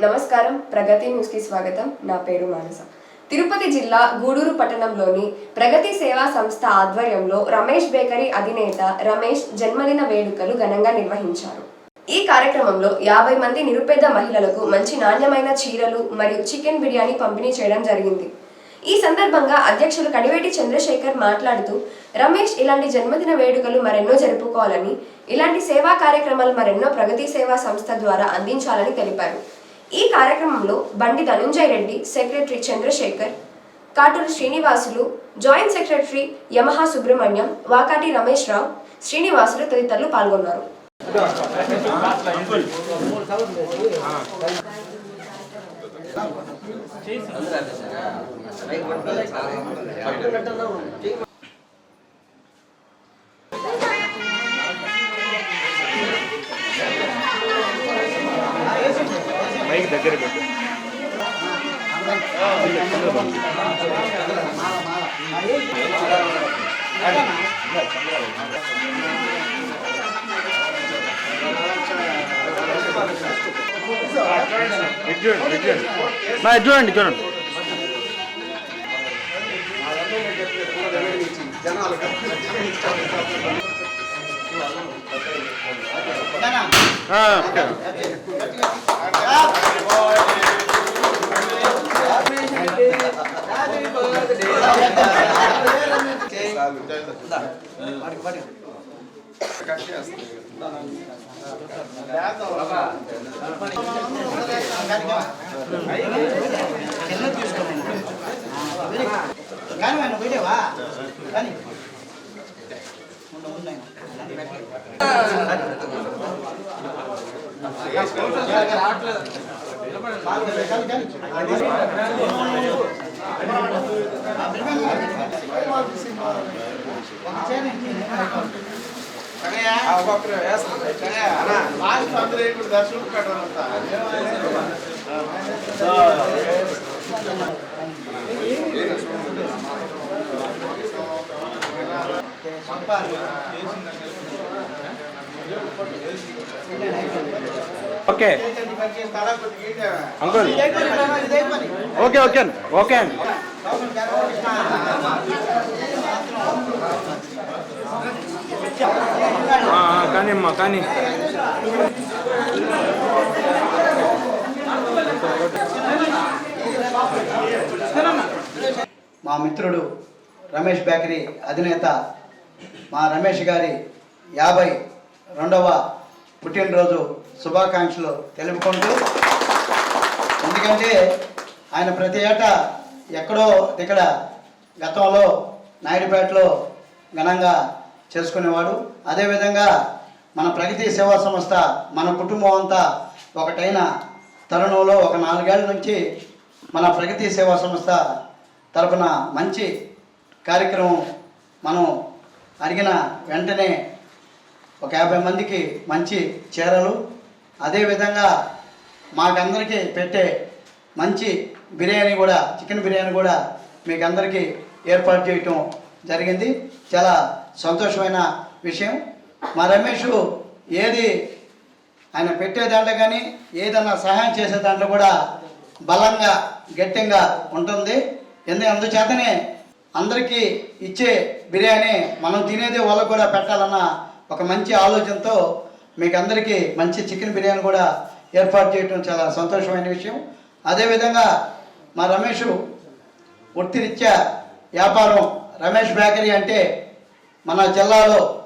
నమస్కారం. ప్రగతి న్యూస్కి స్వాగతం. నా పేరు మానస. తిరుపతి జిల్లా గూడూరు పట్టణంలోని ప్రగతి సేవా సంస్థ ఆధ్వర్యంలో రమేష్ బేకరీ అధినేత రమేష్ జన్మదిన వేడుకలు ఘనంగా నిర్వహించారు. ఈ కార్యక్రమంలో యాభై మంది నిరుపేద మహిళలకు మంచి నాణ్యమైన చీరలు మరియు చికెన్ బిర్యానీ పంపిణీ చేయడం జరిగింది. ఈ సందర్భంగా అధ్యక్షులు కడివేటి చంద్రశేఖర్ మాట్లాడుతూ రమేష్ ఇలాంటి జన్మదిన వేడుకలు మరెన్నో జరుపుకోవాలని ఇలాంటి సేవా కార్యక్రమాలు మరెన్నో ప్రగతి సేవా సంస్థ ద్వారా అందించాలని తెలిపారు. ఈ కార్యక్రమంలో Bandi Dhananjaya Reddy secretary Chandrasekhar Katuru Srinivasulu joint secretary Yamaha Subrahmanyam Vakati Ramesh Rao Srinivasulu తదితరులు పాల్గొన్నారు. చూడండి చూడండి చూడండి చూడండి కానీ ఆయన పోయిలేవా కానీ ఉండు, ఓకే. అంకుల్. Okay okay. అండి ఓకే అండి ఆ, ఆ, కానీ అమ్మా కానీ మా మిత్రుడు రమేష్ బేకరీ అధినేత మా రమేష్ గారి యాభై రెండవ పుట్టినరోజు శుభాకాంక్షలు తెలుపుకుంటూ ఎందుకంటే ఆయన ప్రతి ఏటా ఎక్కడో ఇక్కడ గతంలో నాయుడుపేటలో ఘనంగా చేసుకునేవాడు. అదేవిధంగా మన ప్రగతి సేవా సంస్థ మన కుటుంబం అంతా ఒకటైన తరుణంలో ఒక నాలుగేళ్ళ నుంచి మన ప్రగతి సేవా సంస్థ తరపున మంచి కార్యక్రమం మనం అడిగిన వెంటనే ఒక యాభై మందికి మంచి చీరలు అదేవిధంగా మాకందరికీ పెట్టే మంచి బిర్యానీ కూడా చికెన్ బిర్యానీ కూడా మీకు అందరికీ ఏర్పాటు చేయటం జరిగింది. చాలా సంతోషమైన విషయం. మా రమేష్ ఏది ఆయన పెట్టే దాంట్లో కానీ ఏదైనా సహాయం చేసే దాంట్లో కూడా బలంగా గట్టిగా ఉంటుంది. ఎందుకు అందుచేతనే అందరికీ ఇచ్చే బిర్యానీ మనం తినేది వాళ్ళకు కూడా పెట్టాలన్న ఒక మంచి ఆలోచనతో మీకు అందరికీ మంచి చికెన్ బిర్యానీ కూడా ఏర్పాటు చేయడం చాలా సంతోషమైన విషయం. అదేవిధంగా మా రమేష్ వృత్తిరీత్యా వ్యాపారం రమేష్ బేకరీ అంటే మన జిల్లాలో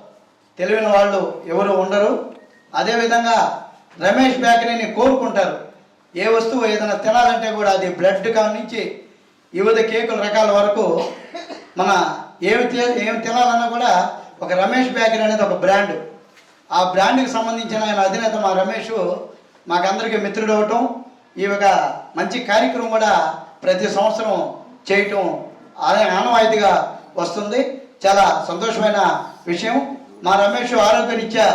తెలివిన వాళ్ళు ఎవరు ఉండరు. అదేవిధంగా రమేష్ బేకరీని కోరుకుంటారు. ఏ వస్తువు ఏదైనా తినాలంటే కూడా అది బ్లడ్ నుంచి వివిధ కేకుల రకాల వరకు మన ఏమి తి- ఏమి తినాలన్నా కూడా ఒక రమేష్ బేకరీ అనేది ఒక బ్రాండ్. ఆ బ్రాండ్కి సంబంధించిన ఆయన అధినేత మా రమేష్ మాకందరికీ మిత్రుడు అవటం ఈ ఒక మంచి కార్యక్రమం కూడా ప్రతి సంవత్సరం చేయటం అదే ఆనవాయితీగా వస్తుంది. చాలా సంతోషమైన విషయం. మా రమేష్ ఆరోగ్యరీత్యా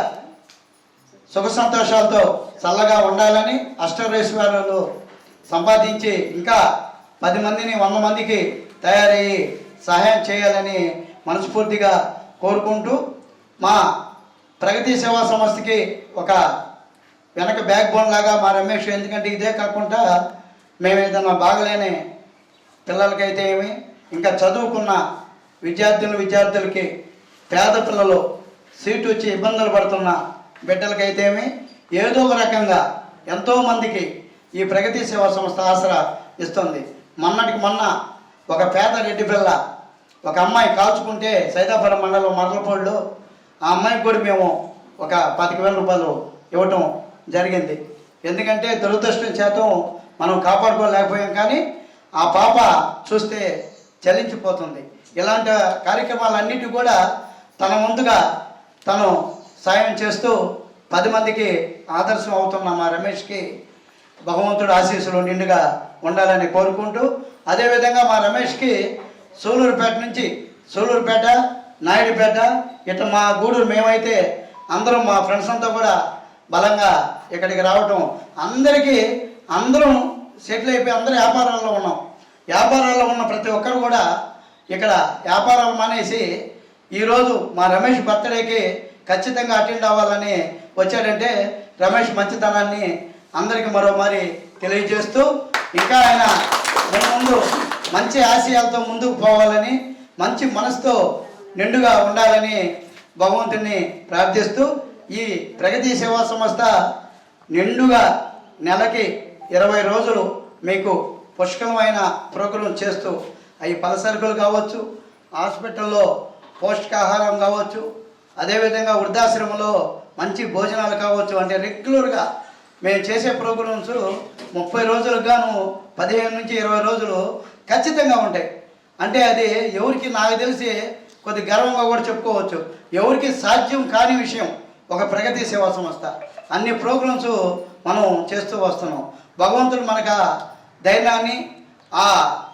సుఖ సంతోషాలతో చల్లగా ఉండాలని అష్టరేశ్వరాలు సంపాదించి ఇంకా పది మందిని వంద మందికి తయారయ్యి సహాయం చేయాలని మనస్ఫూర్తిగా కోరుకుంటూ మా ప్రగతి సేవా సంస్థకి ఒక వెనక బ్యాక్ బోన్ లాగా మా రమేష్ ఎందుకంటే ఇదే కాకుండా మేము ఏదైనా బాగలేని పిల్లలకైతే ఏమి ఇంకా చదువుకున్న విద్యార్థులు విద్యార్థులకి పేద పిల్లలు సీటు వచ్చి ఇబ్బందులు పడుతున్న బిడ్డలకైతేమి ఏదో ఒక రకంగా ఎంతోమందికి ఈ ప్రగతి సేవా సంస్థ ఆసరా ఇస్తుంది. మొన్నటికి మొన్న ఒక పేద రెడ్డి పిల్ల ఒక అమ్మాయి కాల్చుకుంటే సైదాపురం మండలం మరలపూడిలో ఆ అమ్మాయికి కూడా మేము ఒక పదికి వేల రూపాయలు ఇవ్వటం జరిగింది. ఎందుకంటే దురదృష్టం చేతం మనం కాపాడుకోలేకపోయాం కానీ ఆ పాప చూస్తే చలించిపోతుంది. ఇలాంటి కార్యక్రమాలన్నిటి కూడా తన ముందుగా తను సాయం చేస్తూ పది మందికి ఆదర్శం అవుతున్న మా రమేష్కి భగవంతుడు ఆశీస్సులు నిండుగా ఉండాలని కోరుకుంటూ అదేవిధంగా మా రమేష్కి సూలూరుపేట నుంచి సూలూరుపేట నాయుడుపేట ఇట్లా మా గూడూరు మేమైతే అందరం మా ఫ్రెండ్స్ అంతా కూడా బలంగా ఇక్కడికి రావటం. అందరికీ అందరం సెటిల్ అయిపోయి అందరూ వ్యాపారాల్లో ఉన్నాం. వ్యాపారాల్లో ఉన్న ప్రతి ఒక్కరు కూడా ఇక్కడ వ్యాపారం మానేసి ఈరోజు మా రమేష్ బర్త్డేకి ఖచ్చితంగా అటెండ్ అవ్వాలని వచ్చాడంటే రమేష్ మంచితనాన్ని అందరికీ మరో మరి తెలియజేస్తూ ఇంకా ఆయన ముందు ముందు మంచి ఆశయాలతో ముందుకు పోవాలని మంచి మనసుతో నిండుగా ఉండాలని భగవంతుని ప్రార్థిస్తూ ఈ ప్రగతి సేవా సంస్థ నిండుగా నెలకి ఇరవై రోజులు మీకు పుష్కలమైన ప్రోగ్రాం చేస్తూ అవి పలసరుకులు కావచ్చు హాస్పిటల్లో పౌష్టికాహారం కావచ్చు అదేవిధంగా వృద్ధాశ్రమంలో మంచి భోజనాలు కావచ్చు అంటే రెగ్యులర్గా మేము చేసే ప్రోగ్రామ్స్ ముప్పై రోజులకు గాను పదిహేను నుంచి ఇరవై రోజులు ఖచ్చితంగా ఉంటాయి. అంటే అది ఎవరికి నాకు తెలిసి కొద్ది గర్వంగా కూడా చెప్పుకోవచ్చు. ఎవరికి సాధ్యం కాని విషయం ఒక ప్రగతి సేవా సంస్థ. అన్ని ప్రోగ్రామ్స్ మనం చేస్తూ వస్తున్నాం. భగవంతుడు మనకు ధైర్యాన్ని ఆ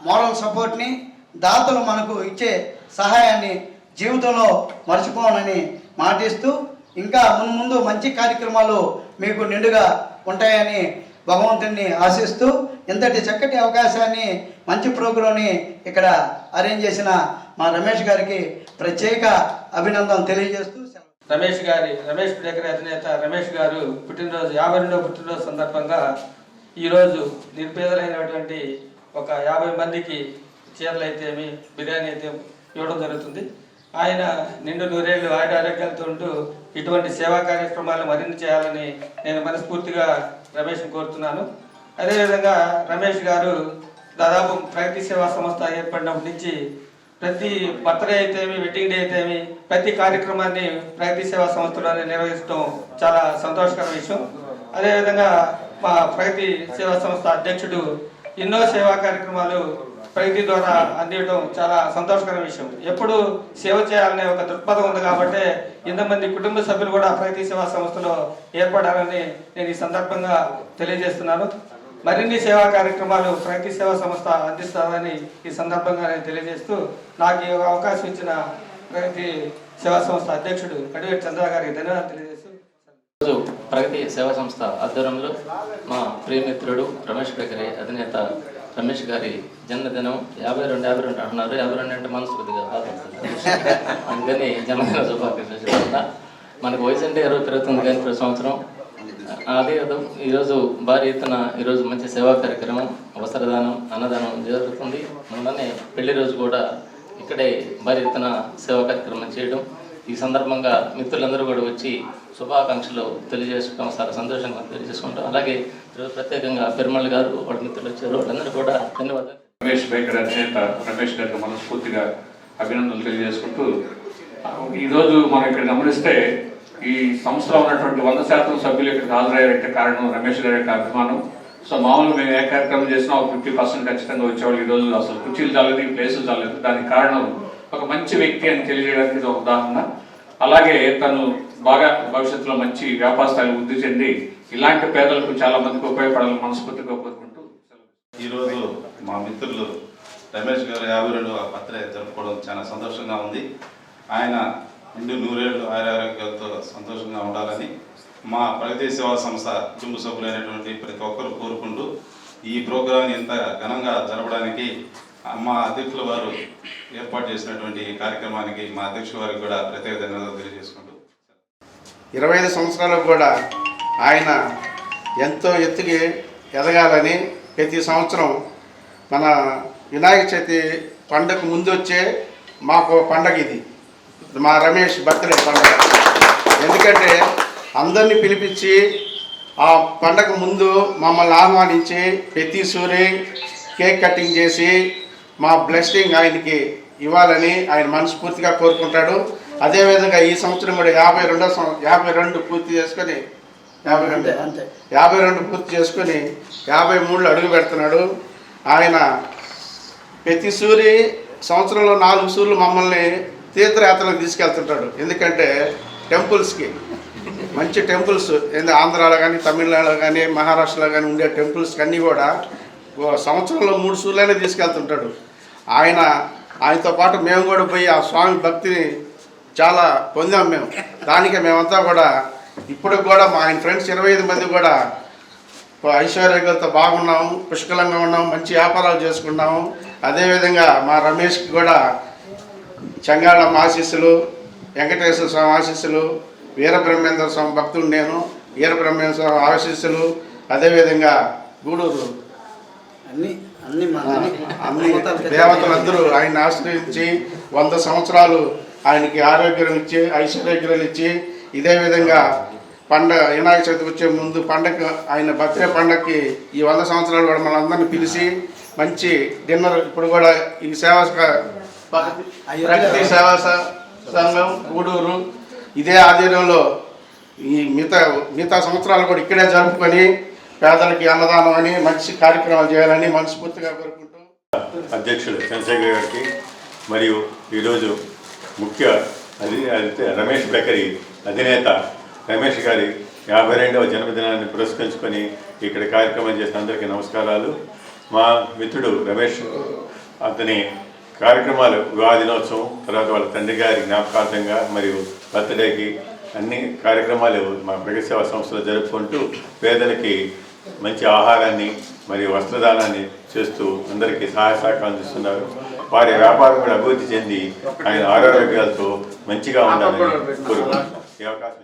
మోరల్ సపోర్ట్ని దాతలు మనకు ఇచ్చే సహాయాన్ని జీవితంలో మర్చిపోనని మాటిస్తూ ఇంకా మున్ ముందు మంచి కార్యక్రమాలు మీకు నిండుగా ఉంటాయని భగవంతుడిని ఆశిస్తూ ఇంతటి చక్కటి అవకాశాన్ని మంచి ప్రోగ్రాంని ఇక్కడ అరేంజ్ చేసిన మా రమేష్ గారికి ప్రత్యేక అభినందన తెలియజేస్తూ రమేష్ గారి రమేష్ ప్రేకర అధినేత రమేష్ గారు పుట్టినరోజు యాభై రెండో పుట్టినరోజు సందర్భంగా ఈరోజు నిర్పేదలైనటువంటి ఒక యాభై మందికి చీరలు అయితేమి బిర్యానీ అయితే ఇవ్వడం జరుగుతుంది. ఆయన నిండు నూరేళ్ళు ఆయన ఆరోగ్యాలతో ఉంటూ ఇటువంటి సేవా కార్యక్రమాలు మరిన్ని చేయాలని నేను మనస్ఫూర్తిగా రమేష్ని కోరుతున్నాను. అదేవిధంగా రమేష్ గారు దాదాపు ప్రగతి సేవా సంస్థ ఏర్పడినప్పటి నుంచి ప్రతి బర్త్డే అయితేమి వెడ్డింగ్ డే అయితేమి ప్రతి కార్యక్రమాన్ని ప్రగతి సేవా సంస్థలోనే నిర్వహించడం చాలా సంతోషకర విషయం. అదేవిధంగా మా ప్రగతి సేవా సంస్థ అధ్యక్షుడు ఎన్నో సేవా కార్యక్రమాలు ప్రగతి ద్వారా అందించడం చాలా సంతోషకర విషయం. ఎప్పుడు సేవ చేయాలనే ఒక దృక్పథం ఉంది కాబట్టి ఇంతమంది కుటుంబ సభ్యులు కూడా ప్రగతి సేవా సంస్థలో ఏర్పడాలని నేను ఈ సందర్భంగా తెలియజేస్తున్నాను. మరిన్ని సేవా కార్యక్రమాలు ప్రగతి సేవా సంస్థ అందిస్తారని ఈ సందర్భంగా నేను తెలియజేస్తూ నాకు ఈ అవకాశం ఇచ్చిన ప్రగతి సేవా సంస్థ అధ్యక్షుడు కడివేటి చంద్ర గారికి ధన్యవాదాలు ఈరోజు ప్రగతి సేవా సంస్థ ఆధ్వర్యంలో మా ప్రియమిత్రుడు రమేష్ బేకరీ అధినేత రమేష్ గారి జన్మదినం యాభై రెండు యాభై రెండు అంటున్నారు. యాభై రెండు అంటే మనసు కొద్దిగా అందుకని జన్మదిన శుభాకాంక్షలు మనకు వయసు అంటే ఇరవై పెరుగుతుంది కానీ ప్రతి సంవత్సరం అదే కదా. ఈరోజు భారీ ఎత్తున ఈరోజు మంచి సేవా కార్యక్రమం వస్త్రదానం అన్నదానం జరుగుతుంది. ముందనే పెళ్ళి రోజు కూడా ఇక్కడే భారీ ఎత్తున సేవా కార్యక్రమం చేయడం ఈ సందర్భంగా మిత్రులందరూ కూడా వచ్చి శుభాకాంక్షలు తెలియజేసుకోవడం చాలా సంతోషంగా తెలియజేసుకుంటాం అలాగే ప్రత్యేకంగా పెరుమల్ గారు వాళ్ళ మిత్రులు వచ్చారు. వాళ్ళందరూ కూడా ధన్యవాదాలు. రమేష్ బేకర్ అధినేత రమేష్ గారికి మనస్ఫూర్తిగా అభినందనలు తెలియజేసుకుంటూ ఈరోజు మనం ఇక్కడ గమనిస్తే ఈ సంస్థలో ఉన్నటువంటి వంద శాతం సభ్యులు ఇక్కడికి హాజరయ్యారంటే కారణం రమేష్ గారి యొక్క అభిమానం. సో మామూలు మేము ఏ కార్యక్రమం చేసినా ఒక ఫిఫ్టీ పర్సెంట్ ఖచ్చితంగా వచ్చేవాళ్ళు ఈరోజు అసలు కుర్చీలు చాలేదు ఈ ప్లేసులు చాలేదు దానికి కారణం ఒక మంచి వ్యక్తి అని తెలియజేయడానికి ఇది ఒక ఉదాహరణ. అలాగే తను బాగా భవిష్యత్తులో మంచి వ్యాపార స్థాయిలో వృద్ధి చెంది ఇలాంటి పేదలకు చాలా మందికి ఉపయోగపడాలని మనస్ఫూర్తిగా కోరుకుంటూ ఈరోజు మా మిత్రులు రమేష్ గారు యాభై రెండవ బర్త్డే జరుపుకోవడం చాలా సంతోషంగా ఉంది. ఆయన రెండు నూరేళ్ళు ఆరోగ్యాలతో సంతోషంగా ఉండాలని మా ప్రగతి సేవా సంస్థ కుటుంబ సభ్యులైనటువంటి ప్రతి ఒక్కరు కోరుకుంటూ ఈ ప్రోగ్రాం ఇంత ఘనంగా జరపడానికి మా అతిథుల వారు ఏర్పాటు చేసినటువంటి ఈ కార్యక్రమానికి మా అధ్యక్షుల వారికి కూడా ప్రత్యేక ధన్యవాదాలు తెలియజేసుకుంటూ ఇరవై ఐదు సంవత్సరాలకు కూడా ఆయన ఎంతో ఎత్తుకి ఎదగాలని ప్రతి సంవత్సరం మన వినాయక చవితి పండగ ముందు వచ్చే మాకు పండగ ఇది. మా రమేష్ బర్త్డే పండగ. ఎందుకంటే అందరినీ పిలిపించి ఆ పండగ ముందు మమ్మల్ని ఆహ్వానించి ప్రతి సూరి కేక్ కటింగ్ చేసి మా బ్లెస్సింగ్ ఆయనకి ఇవ్వాలని ఆయన మనస్ఫూర్తిగా కోరుకుంటాడు. అదేవిధంగా ఈ సంవత్సరం కూడా యాభై రెండో యాభై రెండు పూర్తి చేసుకొని యాభై రెండు యాభై రెండు పూర్తి చేసుకొని యాభై మూడులో అడుగు పెడుతున్నాడు. ఆయన ప్రతి సూరి సంవత్సరంలో నాలుగు సూర్లు మమ్మల్ని తీర్థయాత్రలకు తీసుకెళ్తుంటాడు. ఎందుకంటే టెంపుల్స్కి మంచి టెంపుల్స్ ఏంది ఆంధ్రాలో కానీ తమిళనాడులో కానీ మహారాష్ట్రలో కానీ ఉండే టెంపుల్స్కి అన్నీ కూడా సంవత్సరంలో మూడు సూర్లైనా తీసుకెళ్తుంటాడు. ఆయన ఆయనతో పాటు మేము కూడా పోయి ఆ స్వామి భక్తిని చాలా పొందాం మేము. దానికి మేమంతా కూడా ఇప్పుడు కూడా మా ఆయన ఫ్రెండ్స్ ఇరవై ఐదు మంది కూడా ఐశ్వర్యలతో బాగున్నాము పుష్కలంగా ఉన్నాము మంచి వ్యాపారాలు చేసుకున్నాము. అదేవిధంగా మా రమేష్కి కూడా చంగాళం ఆశీస్సులు వెంకటేశ్వర స్వామి ఆశీస్సులు వీరబ్రహ్మేంద్ర స్వామి భక్తుడు నేను వీరబ్రహ్మేంద్ర స్వామి ఆశీస్సులు అదేవిధంగా గూడూరు అన్ని దేవతలందరూ ఆయన ఆశ్రయించి వంద సంవత్సరాలు ఆయనకి ఆరోగ్యం ఇచ్చి ఐశ్వర్యగ్రాలు ఇచ్చి ఇదే విధంగా పండగ వినాయక చవితికి వచ్చే ముందు పండగ ఆయన బర్త్డే పండగకి ఈ వంద సంవత్సరాలు కూడా మనందరిని పిలిచి మంచి డిన్నర్ ఇప్పుడు కూడా ఈ సేవా ప్రగతి సేవా సంఘం గూడూరు ఇదే ఆధ్వర్యంలో ఈ మిగతా మిగతా సంవత్సరాలు కూడా ఇక్కడే జరుపుకొని పేదలకి అన్నదానం అని మంచి కార్యక్రమాలు చేయాలని మనస్ఫూర్తిగా కోరుకుంటూ అధ్యక్షుడు చంద్రశేఖర్ గారికి మరియు ఈరోజు ముఖ్య రమేష్ బెకరీ అధినేత రమేష్ గారి యాభై రెండవ జన్మదినాన్ని పురస్కరించుకొని ఇక్కడ కార్యక్రమం చేసిన అందరికీ నమస్కారాలు. మా మిత్రుడు రమేష్ అతని కార్యక్రమాలు వివాహ దినోత్సవం తర్వాత వాళ్ళ తండ్రి గారి జ్ఞాపకార్థంగా మరియు బర్త్డేకి అన్ని కార్యక్రమాలు మా ప్రగతిసేవా సంస్థలో జరుపుకుంటూ పేదలకి మంచి ఆహారాన్ని మరియు వస్త్రదానాన్ని చేస్తూ అందరికీ సహాయ సహకారం చేస్తున్నారు వారి వ్యాపారం కూడా అభివృద్ధి చెంది ఆయన ఆరోగ్యాలతో మంచిగా ఉండాలని కోరుకుంటున్నాను. ఈ అవకాశం